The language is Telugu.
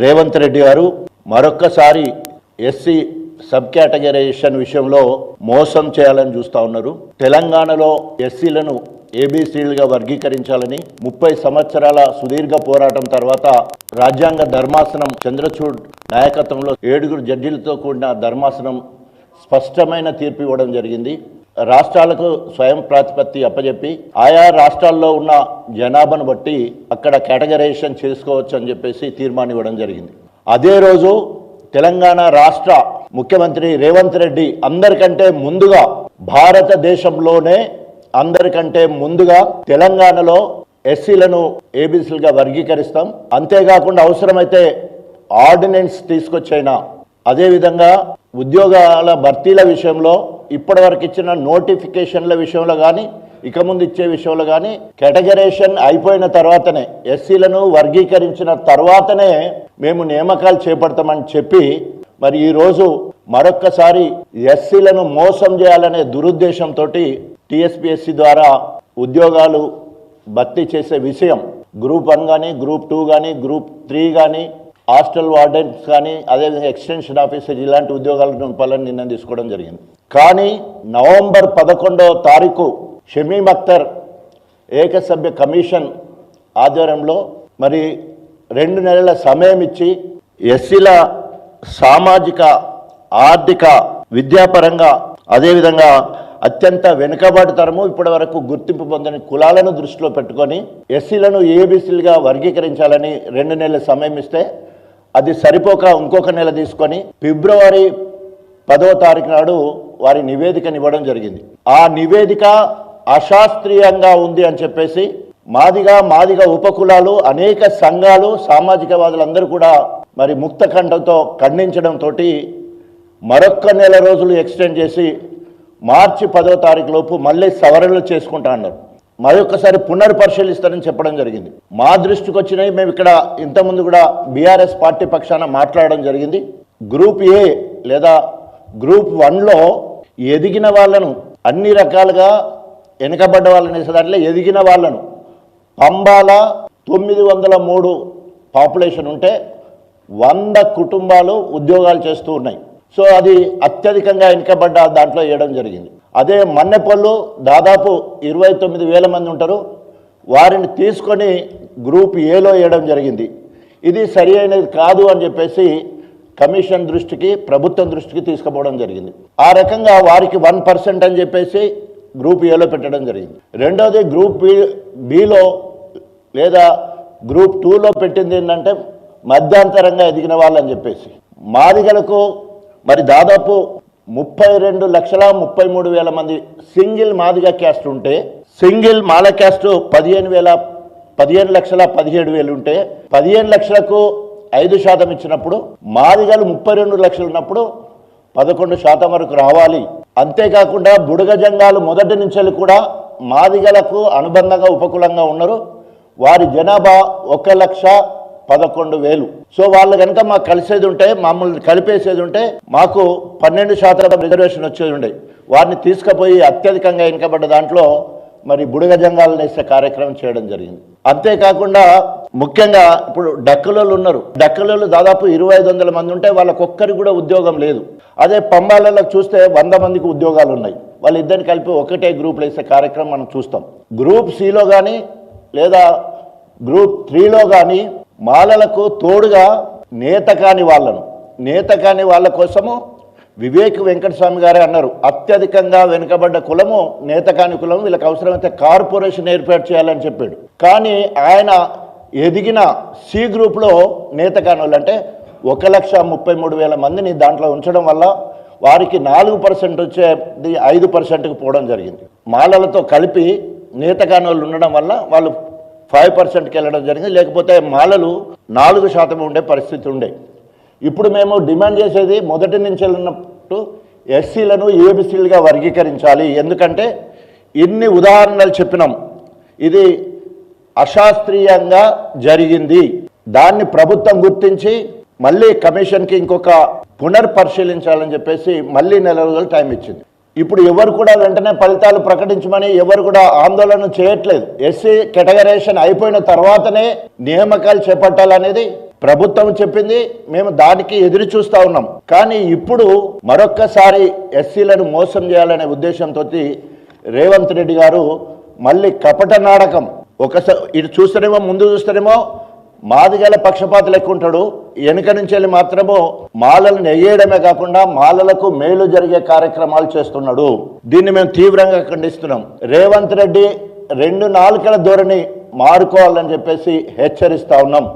రేవంత్ రెడ్డి గారు మరొక్కసారి ఎస్సీ సబ్ కేటగరైజేషన్ విషయంలో మోసం చేయాలని చూస్తూ ఉన్నారు. తెలంగాణలో ఎస్సీలను ఏబీసీలుగా వర్గీకరించాలని ముప్పై సంవత్సరాల సుదీర్ఘ పోరాటం తర్వాత రాజ్యాంగ ధర్మాసనం చంద్రచూడ్ నాయకత్వంలో ఏడుగురు జడ్జీలతో కూడిన ధర్మాసనం స్పష్టమైన తీర్పు ఇవ్వడం జరిగింది. రాష్ట్రాలకు స్వయం ప్రాతిపత్తి అప్పజెప్పి ఆయా రాష్ట్రాల్లో ఉన్న జనాభాను బట్టి అక్కడ కేటగరైజేషన్ చేసుకోవచ్చు అని చెప్పేసి తీర్మానం ఇవ్వడం జరిగింది. అదే రోజు తెలంగాణ రాష్ట్ర ముఖ్యమంత్రి రేవంత్ రెడ్డి అందరికంటే ముందుగా భారతదేశంలోనే అందరికంటే ముందుగా తెలంగాణలో ఎస్సీలను ఏబీసీలుగా వర్గీకరిస్తాం. అంతేకాకుండా అవసరమైతే ఆర్డినెన్స్ తీసుకొచ్చైనా అదేవిధంగా ఉద్యోగాల భర్తీల విషయంలో ఇప్పటివరకు ఇచ్చిన నోటిఫికేషన్ల విషయంలో కానీ ఇక ముందు ఇచ్చే విషయంలో కానీ కేటగరైజేషన్ అయిపోయిన తర్వాతనే ఎస్సీలను వర్గీకరించిన తర్వాతనే మేము నియామకాలు చేపడతామని చెప్పి మరి ఈరోజు మరొక్కసారి ఎస్సీలను మోసం చేయాలనే దురుద్దేశంతో టీఎస్పీఎస్సీ ద్వారా ఉద్యోగాలు భర్తీ చేసే విషయం గ్రూప్ వన్ కానీ గ్రూప్ టూ కానీ గ్రూప్ త్రీ కానీ హాస్టల్ వార్డెన్స్ కానీ అదేవిధంగా ఎక్స్టెన్షన్ ఆఫీసర్ ఇలాంటి ఉద్యోగాలు నింపాలని నిర్ణయం తీసుకోవడం జరిగింది. కానీ నవంబర్ పదకొండవ తారీఖు షమీమ్ అఖ్తర్ ఏకసభ్య కమిషన్ ఆధ్వర్యంలో మరి రెండు నెలల సమయం ఇచ్చి ఎస్సీల సామాజిక ఆర్థిక విద్యాపరంగా అదేవిధంగా అత్యంత వెనుకబాటుతరము ఇప్పటి వరకు గుర్తింపు పొందని కులాలను దృష్టిలో పెట్టుకొని ఎస్సీలను ఏబీసీలుగా వర్గీకరించాలని రెండు నెలల సమయం ఇస్తే అది సరిపోక ఇంకొక నెల తీసుకొని ఫిబ్రవరి పదవ తారీఖు నాడు వారి నివేదికనివ్వడం జరిగింది. ఆ నివేదిక అశాస్త్రీయంగా ఉంది అని చెప్పేసి మాదిగా మాదిగా ఉపకులాలు అనేక సంఘాలు సామాజికవాదులందరూ కూడా మరి ముక్త కంఠంతో ఖండించడంతో మరొక్క నెల రోజులు ఎక్స్టెండ్ చేసి మార్చి పదో తారీఖు లోపు మళ్ళీ సవరణలు చేసుకుంటా అన్నారు. మరొకసారి పునర్పరిశీలిస్తారని చెప్పడం జరిగింది. మా దృష్టికి వచ్చినవి మేము ఇక్కడ ఇంతకుముందు కూడా బీఆర్ఎస్ పార్టీ పక్షాన మాట్లాడడం జరిగింది. గ్రూప్ ఏ లేదా గ్రూప్ వన్లో ఎదిగిన వాళ్ళను అన్ని రకాలుగా వెనుకబడ్డ వాళ్ళని వేసే దాంట్లో ఎదిగిన వాళ్ళను పంబాల తొమ్మిది వందల మూడు పాపులేషన్ ఉంటే వంద కుటుంబాలు ఉద్యోగాలు చేస్తూ ఉన్నాయి. సో అది అత్యధికంగా వెనుకబడ్డ దాంట్లో వేయడం జరిగింది. అదే మన్నెపల్లు దాదాపు ఇరవై తొమ్మిది వేల మంది ఉంటారు. వారిని తీసుకొని గ్రూప్ ఏలో వేయడం జరిగింది. ఇది సరి అయినది కాదు అని చెప్పేసి కమిషన్ దృష్టికి ప్రభుత్వం దృష్టికి తీసుకుపోవడం జరిగింది. ఆ రకంగా వారికి వన్ పర్సెంట్ అని చెప్పేసి గ్రూప్ ఏలో పెట్టడం జరిగింది. రెండోది గ్రూప్ బి బిలో లేదా గ్రూప్ టూలో పెట్టింది ఏంటంటే మధ్యాంతరంగా ఎదిగిన వాళ్ళని చెప్పేసి. మాదిగలకు మరి దాదాపు ముప్పై రెండు లక్షల ముప్పై మూడు వేల మంది సింగిల్ మాదిగ క్యాస్ట్ ఉంటే సింగిల్ మాల క్యాస్ట్ పదిహేను వేల పదిహేను లక్షల పదిహేడు వేలు ఉంటే పదిహేను లక్షలకు ఐదు శాతం ఇచ్చినప్పుడు మాదిగలు ముప్పై రెండు లక్షలు ఉన్నప్పుడు పదకొండు శాతం వరకు రావాలి. అంతేకాకుండా బుడగ జంగాలు మొదటి నుంచి కూడా మాదిగలకు అనుబంధంగా ఉపకులంగా ఉన్నారు. వారి జనాభా ఒక లక్ష పదకొండు వేలు. సో వాళ్ళు కనుక మాకు కలిసేది ఉంటే మమ్మల్ని కలిపేసేది ఉంటే మాకు పన్నెండు శాతం రిజర్వేషన్ వచ్చేది ఉండే. వారిని తీసుకుపోయి అత్యధికంగా వెనుకబడ్డ దాంట్లో మరి బుడగ జంగాలు వేసే కార్యక్రమం చేయడం జరిగింది. అంతేకాకుండా ముఖ్యంగా ఇప్పుడు డక్కలోళ్ళు ఉన్నారు. డక్కలోళ్ళు దాదాపు ఇరవై ఐదు వందల మంది ఉంటే వాళ్ళకొక్కరికి కూడా ఉద్యోగం లేదు. అదే పంబాలలో చూస్తే వంద మందికి ఉద్యోగాలు ఉన్నాయి. వాళ్ళిద్దరిని కలిపి ఒకటే గ్రూప్లో వేసే కార్యక్రమం మనం చూస్తాం. గ్రూప్ సిలో కానీ లేదా గ్రూప్ త్రీలో కానీ మాలలకు తోడుగా నేత కాని వాళ్ళను. నేత కాని వాళ్ళ కోసము వివేక్ వెంకటస్వామి గారే అన్నారు. అత్యధికంగా వెనుకబడ్డ కులము నేత కాని కులము. వీళ్ళకి అవసరమైతే కార్పొరేషన్ ఏర్పాటు చేయాలని చెప్పాడు. కానీ ఆయన ఎదిగిన సి గ్రూప్లో నేత కాని వాళ్ళు అంటే ఒక లక్ష ముప్పై మూడు వేల మందిని దాంట్లో ఉంచడం వల్ల వారికి నాలుగు పర్సెంట్ వచ్చేది ఐదు పర్సెంట్కి పోవడం జరిగింది. మాలలతో కలిపి నేత కాని వాళ్ళు ఉండడం వల్ల వాళ్ళు ఫైవ్ పర్సెంట్కి వెళ్ళడం జరిగింది. లేకపోతే మాలలు నాలుగు శాతం ఉండే పరిస్థితి ఉండే. ఇప్పుడు మేము డిమాండ్ చేసేది మొదటి నుంచి ఉన్నట్టు ఎస్సీలను ఏబిసీలుగా వర్గీకరించాలి. ఎందుకంటే ఇన్ని ఉదాహరణలు చెప్పినాం. ఇది అశాస్త్రీయంగా జరిగింది. దాన్ని ప్రభుత్వం గుర్తించి మళ్ళీ కమిషన్కి ఇంకొక పునర్పరిశీలించాలని చెప్పేసి మళ్ళీ నెల రోజులు టైం ఇచ్చింది. ఇప్పుడు ఎవరు కూడా వెంటనే ఫలితాలు ప్రకటించమని ఎవరు కూడా ఆందోళన చేయట్లేదు. ఎస్సీ కేటగరైజేషన్ అయిపోయిన తర్వాతనే నియామకాలు చేపట్టాలనేది ప్రభుత్వం చెప్పింది. మేము దానికి ఎదురు చూస్తా ఉన్నాం. కానీ ఇప్పుడు మరొక్కసారి ఎస్సీలను మోసం చేయాలనే ఉద్దేశంతో రేవంత్ రెడ్డి గారు మళ్ళీ కపట నాటకం. ఒకసారి ఇటు చూస్తేనేమో ముందు చూస్తేనేమో మాదిగల పక్షపాత లెక్క ఉంటాడు. వెనుక నుంచి వెళ్ళి మాత్రము మాలలు నెయ్యడమే కాకుండా మాలలకు మేలు జరిగే కార్యక్రమాలు చేస్తున్నాడు. దీన్ని మేము తీవ్రంగా ఖండిస్తున్నాం. రేవంత్ రెడ్డి రెండు నాలుకల ధోరణి మారుకోవాలని చెప్పేసి హెచ్చరిస్తా ఉన్నాం.